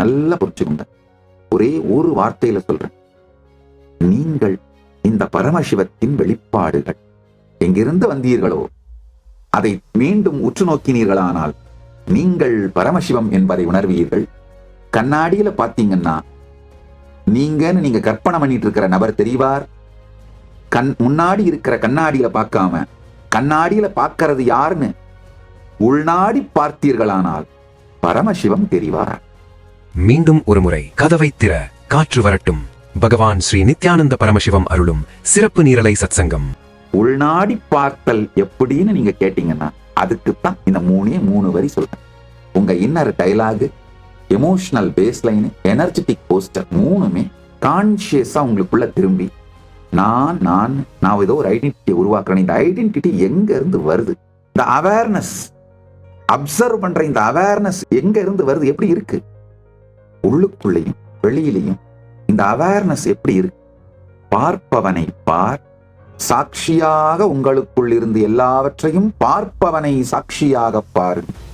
நல்லா புரிச்சுக்கோங்க ஒரே ஒரு வார்த்தையில சொல்றேன். நீங்கள் இந்த பரமசிவத்தின் வெளிப்பாடுகள் எங்கிருந்து வந்தீர்களோ அதை மீண்டும் உற்று நோக்கினீர்களானால் நீங்கள் பரமசிவம் என்பதை உணர்வீர்கள். கண்ணாடியில பாத்தீங்கன்னா நீங்கன்னு நீங்க கற்பனை பண்ணிட்டு இருக்கிற நபர் தெரிவார்? கண் முன்னாடி இருக்கிற கண்ணாடியில பார்க்காம கண்ணாடியில பார்க்கறது யாருன்னு உள்நாடி பார்த்தீர்களானால் பரமசிவம் தெரிவார்? மீண்டும் ஒருமுறை கதவை திற காற்று வரட்டும். பகவான் ஸ்ரீ நித்யானந்த பரமசிவம் அருளும் சிறப்பு நீரலை சத்சங்கம். உள்நாடி பார்த்தல் எப்படின்னு நீங்க கேட்டீங்கன்னா அதுக்குத்தான் இந்த மூணே மூணு வரி சொல்றேன். உங்க inner dialogue emotional baseline energetic poster மூணுமே கான்சியஸா உங்களுக்குள்ள திரும்பி நான் நான் நான் ஏதோ ஒரு ஐடென்டிட்டி உருவாக்குறேன். இந்த ஐடென்டிட்டி எங்க இருந்து வருது? இந்த அவேர்னஸ் அப்சர்வ் பண்ற இந்த அவேர்னஸ் எங்க இருந்து வருது? எப்படி இருக்கு? உள்ளுக்குள்ளேயும் வெளியிலையும் இந்த அவேர்னஸ் எப்படி இருக்கு? பார்ப்பவனை பார். சாட்சியாக உங்களுக்குள் இருந்து எல்லாவற்றையும் பார்ப்பவனை சாட்சியாக பாருங்கள்.